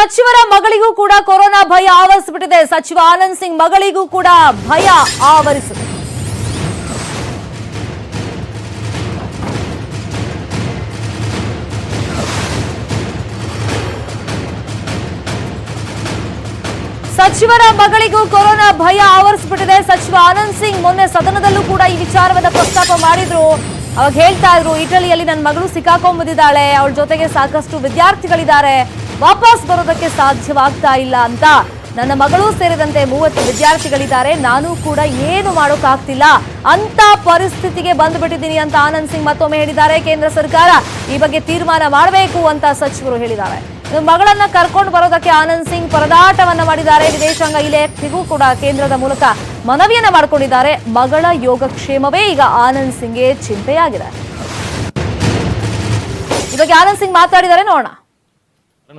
ಸಚಿವರ ಮಗಳಿಗೂ ಕೂಡ ಕೊರೋನಾ ಭಯ ಆವರಿಸಿಬಿಟ್ಟಿದೆ. ಸಚಿವ ಆನಂದ್ ಸಿಂಗ್ ಮಗಳಿಗೂ ಕೂಡ ಭಯ ಆವರಿಸಿದೆ ಸಚಿವರ ಮಗಳಿಗೂ ಕೊರೋನಾ ಭಯ ಆವರಿಸಿಬಿಟ್ಟಿದೆ. ಸಚಿವ ಆನಂದ್ ಸಿಂಗ್ ಮೊನ್ನೆ ಸದನದಲ್ಲೂ ಕೂಡ ಈ ವಿಚಾರವನ್ನ ಪ್ರಸ್ತಾಪ ಮಾಡಿದ್ರು. ಅವಾಗ ಹೇಳ್ತಾ ಇದ್ರು, ಇಟಲಿಯಲ್ಲಿ ನನ್ನ ಮಗಳು ಸಿಕ್ಕಾಕೊಂಬಂದಿದ್ದಾಳೆ ಅವಳ ಜೊತೆಗೆ ಸಾಕಷ್ಟು ವಿದ್ಯಾರ್ಥಿಗಳಿದ್ದಾರೆ. ವಾಪಸ್ ಬರೋದಕ್ಕೆ ಸಾಧ್ಯವಾಗ್ತಾ ಇಲ್ಲ ಅಂತ. ನನ್ನ ಮಗಳು ಸೇರಿದಂತೆ ಮೂವತ್ತು ವಿದ್ಯಾರ್ಥಿಗಳಿದ್ದಾರೆ. ನಾನು ಕೂಡ ಏನು ಮಾಡೋಕ್ಕಾಗ್ತಿಲ್ಲ. ಅಂತ ಪರಿಸ್ಥಿತಿಗೆ ಬಂದ್ಬಿಟ್ಟಿದ್ದೀನಿ ಅಂತ ಆನಂದ್ ಸಿಂಗ್ ಮತ್ತೊಮ್ಮೆ ಹೇಳಿದ್ದಾರೆ ಕೇಂದ್ರ ಸರ್ಕಾರ. ಈ ಬಗ್ಗೆ ತೀರ್ಮಾನ ಮಾಡಬೇಕು ಅಂತ ಸಚಿವರು ಹೇಳಿದ್ದಾರೆ. ಮಗಳನ್ನ ಕರ್ಕೊಂಡು ಬರೋದಕ್ಕೆ ಆನಂದ್ ಸಿಂಗ್ ಪರದಾಟವನ್ನ ಮಾಡಿದ್ದಾರೆ. ವಿದೇಶಾಂಗ ಇಲಾಖೆಗೂ ಕೂಡ ಕೇಂದ್ರದ ಮೂಲಕ ಮನವಿಯನ್ನ ಮಾಡಿಕೊಂಡಿದ್ದಾರೆ. ಮಗಳ ಯೋಗಕ್ಷೇಮವೇ ಈಗ ಆನಂದ್ ಸಿಂಗ್ಗೆ ಚಿಂತೆಯಾಗಿದೆ. ಈ ಆನಂದ್ ಸಿಂಗ್ ಮಾತಾಡಿದ್ದಾರೆ. ನೋಡೋಣ.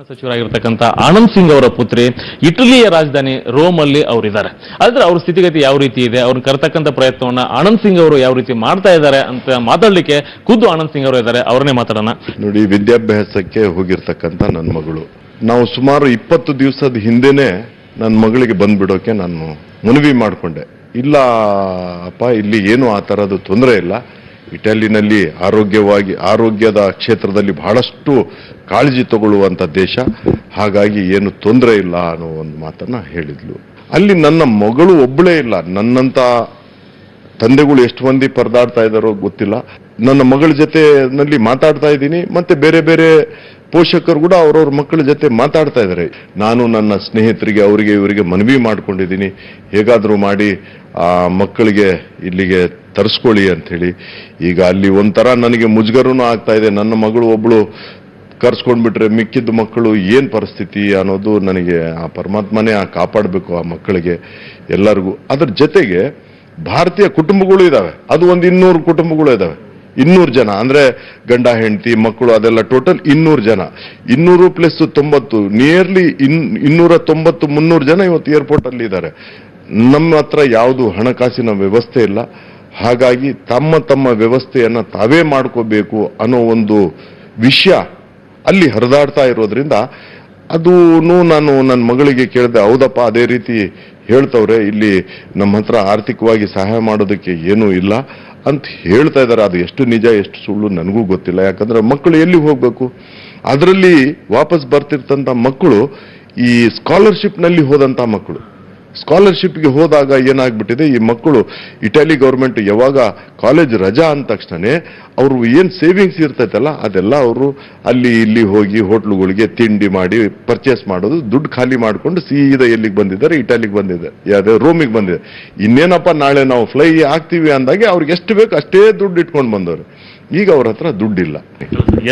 ಸಚಿವರಾಗಿರ್ತಕ್ಕಂಥ ಆನಂದ್ ಸಿಂಗ್ ಅವರ ಪುತ್ರಿ, ಇಟಲಿಯ ರಾಜಧಾನಿ ರೋಮ್ ಅಲ್ಲಿ ಅವರಿದ್ದಾರೆ. ಆದ್ರೆ ಅವ್ರ ಸ್ಥಿತಿಗತಿ ಯಾವ ರೀತಿ ಇದೆ? ಅವ್ರನ್ನ ಕರ್ತಕ್ಕಂಥ ಪ್ರಯತ್ನವನ್ನ ಆನಂದ್ ಸಿಂಗ್ ಅವರು ಯಾವ ರೀತಿ ಮಾಡ್ತಾ ಇದ್ದಾರೆ ಅಂತ ಮಾತಾಡ್ಲಿಕ್ಕೆ ಖುದ್ದು ಆನಂದ್ ಸಿಂಗ್ ಅವರು ಇದ್ದಾರೆ. ಅವರನ್ನೇ ಮಾತಾಡೋಣ. ನೋಡಿ, ವಿದ್ಯಾಭ್ಯಾಸಕ್ಕೆ ಹೋಗಿರ್ತಕ್ಕಂಥ ನನ್ನ ಮಗಳು. ನಾವು ಸುಮಾರು ಇಪ್ಪತ್ತು ದಿವಸದ ಹಿಂದೆನೆ ನನ್ನ ಮಗಳಿಗೆ ಬಂದ್ಬಿಡೋಕೆ ನಾನು ಮನವಿ ಮಾಡಿಕೊಂಡೆ. ಇಲ್ಲ ಅಪ್ಪ, ಇಲ್ಲಿ ಏನು ಆ ಥರದ್ದು ತೊಂದರೆ ಇಲ್ಲ. ಇಟಲಿನಲ್ಲಿ ಆರೋಗ್ಯವಾಗಿ, ಆರೋಗ್ಯದ ಕ್ಷೇತ್ರದಲ್ಲಿ ಬಹಳಷ್ಟು ಕಾಳಜಿ ತಗೊಳ್ಳುವಂಥ ದೇಶ. ಹಾಗಾಗಿ ಏನು ತೊಂದರೆ ಇಲ್ಲ ಅನ್ನೋ ಒಂದು ಮಾತನ್ನು ಹೇಳಿದ್ಲು. ಅಲ್ಲಿ ನನ್ನ ಮಗಳು ಒಬ್ಬಳೇ ಇಲ್ಲ. ನನ್ನಂಥ ತಂದೆಗಳು ಎಷ್ಟು ಮಂದಿ ಪರದಾಡ್ತಾ ಇದ್ದಾರೋ ಗೊತ್ತಿಲ್ಲ. ನನ್ನ ಮಗಳ ಜೊತೆನಲ್ಲಿ ಮಾತಾಡ್ತಾ ಇದ್ದೀನಿ. ಮತ್ತೆ ಬೇರೆ ಬೇರೆ ಪೋಷಕರು ಕೂಡ ಅವ್ರವ್ರ ಮಕ್ಕಳ ಜೊತೆ ಮಾತಾಡ್ತಾ ಇದ್ದಾರೆ. ನಾನು ನನ್ನ ಸ್ನೇಹಿತರಿಗೆ, ಅವರಿಗೆ, ಇವರಿಗೆ ಮನವಿ ಮಾಡ್ಕೊಂಡಿದ್ದೀನಿ. ಹೇಗಾದರೂ ಮಾಡಿ ಆ ಮಕ್ಕಳಿಗೆ ಇಲ್ಲಿಗೆ ತರಿಸ್ಕೊಳ್ಳಿ ಅಂಥೇಳಿ. ಈಗ ಅಲ್ಲಿ ಒಂಥರ ನನಗೆ ಮುಜುಗರನೂ ಆಗ್ತಾ ಇದೆ. ನನ್ನ ಮಗಳು ಒಬ್ಬಳು ಕರ್ಸ್ಕೊಂಡ್ಬಿಟ್ರೆ ಮಿಕ್ಕಿದ್ದ ಮಕ್ಕಳು ಏನು ಪರಿಸ್ಥಿತಿ ಅನ್ನೋದು ನನಗೆ ಆ ಪರಮಾತ್ಮನೇ ಆ ಕಾಪಾಡಬೇಕು ಆ ಮಕ್ಕಳಿಗೆ ಎಲ್ಲರಿಗೂ. ಅದರ ಜೊತೆಗೆ ಭಾರತೀಯ ಕುಟುಂಬಗಳು ಇದ್ದಾವೆ ಅದು ಒಂದು ಇನ್ನೂರು ಕುಟುಂಬಗಳು ಇದಾವೆ. ಇನ್ನೂರು ಜನ, ಅಂದ್ರೆ ಗಂಡ, ಹೆಂಡತಿ, ಮಕ್ಕಳು, ಅದೆಲ್ಲ ಟೋಟಲ್ ಇನ್ನೂರು ಜನ. ಇನ್ನೂರು ಪ್ಲಸ್ ತೊಂಬತ್ತು ನಿಯರ್ಲಿ ಇನ್, ಇನ್ನೂರ ತೊಂಬತ್ತು, ಮುನ್ನೂರು ಜನ ಇವತ್ತು ಏರ್ಪೋರ್ಟ್ ಅಲ್ಲಿ ಇದ್ದಾರೆ. ನಮ್ಮ ಹತ್ರ ಯಾವುದು ಹಣಕಾಸಿನ ವ್ಯವಸ್ಥೆ ಇಲ್ಲ. ಹಾಗಾಗಿ ತಮ್ಮ ತಮ್ಮ ವ್ಯವಸ್ಥೆಯನ್ನ ತಾವೇ ಮಾಡ್ಕೋಬೇಕು ಅನ್ನೋ ಒಂದು ವಿಷಯ ಅಲ್ಲಿ ಹರಿದಾಡ್ತಾ ಇರೋದ್ರಿಂದ ಅದೂ ನಾನು ನನ್ನ ಮಗಳಿಗೆ ಕೇಳಿದೆ, ಹೌದಪ್ಪ, ಅದೇ ರೀತಿ ಹೇಳ್ತವ್ರೆ, ಇಲ್ಲಿ ನಮ್ಮ ಹತ್ರ ಆರ್ಥಿಕವಾಗಿ ಸಹಾಯ ಮಾಡೋದಕ್ಕೆ ಏನೂ ಇಲ್ಲ. ಅಂತ ಹೇಳ್ತಾ ಇದ್ದಾರೆ. ಅದು ಎಷ್ಟು ನಿಜ, ಎಷ್ಟು ಸುಳ್ಳು ನನಗೂ ಗೊತ್ತಿಲ್ಲ. ಯಾಕಂದ್ರೆ ಮಕ್ಕಳು ಎಲ್ಲಿ ಹೋಗ್ಬೇಕು? ಅದರಲ್ಲಿ ವಾಪಸ್ ಬರ್ತಿರ್ತಂತ ಮಕ್ಕಳು ಈ ಸ್ಕಾಲರ್ಶಿಪ್ನಲ್ಲಿ ಹೋದಂತ ಮಕ್ಕಳು. ಸ್ಕಾಲರ್ಶಿಪ್ಗೆ ಹೋದಾಗ ಏನಾಗ್ಬಿಟ್ಟಿದೆ, ಈ ಮಕ್ಕಳು ಇಟಲಿ ಗೌರ್ಮೆಂಟ್ ಯಾವಾಗ ಕಾಲೇಜ್ ರಜಾ ಅಂದ ತಕ್ಷಣನೇ ಅವರು ಏನು ಸೇವಿಂಗ್ಸ್ ಇರ್ತೈತಲ್ಲ, ಅದೆಲ್ಲ ಅವರು ಅಲ್ಲಿ ಇಲ್ಲಿ ಹೋಗಿ ಹೋಟ್ಲುಗಳಿಗೆ ತಿಂಡಿ ಮಾಡಿ ಪರ್ಚೇಸ್ ಮಾಡೋದು, ದುಡ್ಡು ಖಾಲಿ ಮಾಡಿಕೊಂಡು ಸೀದಾ ಎಲ್ಲಿಗೆ ಬಂದಿದ್ದಾರೆ? ಇಟಲಿಗೆ ಬಂದಿದೆ. ಯಾವುದೇ ರೋಮಿಗೆ ಬಂದಿದೆ. ಇನ್ನೇನಪ್ಪ ನಾಳೆ ನಾವು ಫ್ಲೈ ಆಗ್ತೀವಿ ಅಂದಾಗೆ ಅವ್ರಿಗೆ ಎಷ್ಟು ಬೇಕು ಅಷ್ಟೇ ದುಡ್ಡು ಇಟ್ಕೊಂಡು ಬಂದವರು. ಈಗ ಅವ್ರ ಹತ್ರ ದುಡ್ಡಿಲ್ಲ.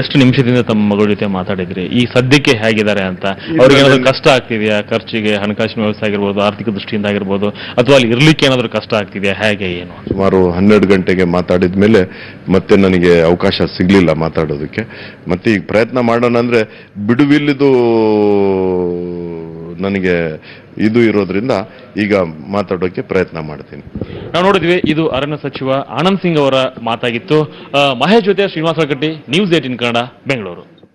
ಎಷ್ಟು ನಿಮಿಷದಿಂದ ತಮ್ಮ ಮಗಳ ಜೊತೆ ಮಾತಾಡಿದ್ರಿ? ಈ ಸದ್ಯಕ್ಕೆ ಹೇಗಿದ್ದಾರೆ ಅಂತ? ಅವ್ರಿಗೆ ಏನಾದ್ರು ಕಷ್ಟ ಆಗ್ತಿದೆಯಾ? ಖರ್ಚಿಗೆ ಹಣಕಾಸಿನ ವ್ಯವಸ್ಥೆ ಆಗಿರ್ಬೋದು ಆರ್ಥಿಕ ದೃಷ್ಟಿಯಿಂದ ಆಗಿರ್ಬೋದು ಅಥವಾ ಅಲ್ಲಿ ಇರ್ಲಿಕ್ಕೆ ಏನಾದ್ರು ಕಷ್ಟ ಆಗ್ತಿದೆಯಾ? ಹೇಗೆ ಏನು? ಸುಮಾರು ಹನ್ನೆರಡು ಗಂಟೆಗೆ ಮಾತಾಡಿದ ಮೇಲೆ ಮತ್ತೆ ನನಗೆ ಅವಕಾಶ ಸಿಗ್ಲಿಲ್ಲ ಮಾತಾಡೋದಕ್ಕೆ. ಮತ್ತೆ ಈಗ ಪ್ರಯತ್ನ ಮಾಡೋಣ ಅಂದ್ರೆ ಬಿಡುವಿಲ್ಲದು ನನಗೆ ಇದು ಇರೋದ್ರಿಂದ ಈಗ ಮಾತಾಡೋಕೆ ಪ್ರಯತ್ನ ಮಾಡ್ತೀನಿ. ನಾವು ನೋಡಿದ್ವಿ, ಇದು ಅರಣ್ಯ ಸಚಿವ ಆನಂದ್ ಸಿಂಗ್ ಅವರ ಮಾತಾಗಿತ್ತು. ಮಹೇಶ್ ಜೊತೆ ಶ್ರೀನಿವಾಸ ಕಟ್ಟಿ ನ್ಯೂಸ್ ಏಟಿನ್ ಕನ್ನಡ, ಬೆಂಗಳೂರು.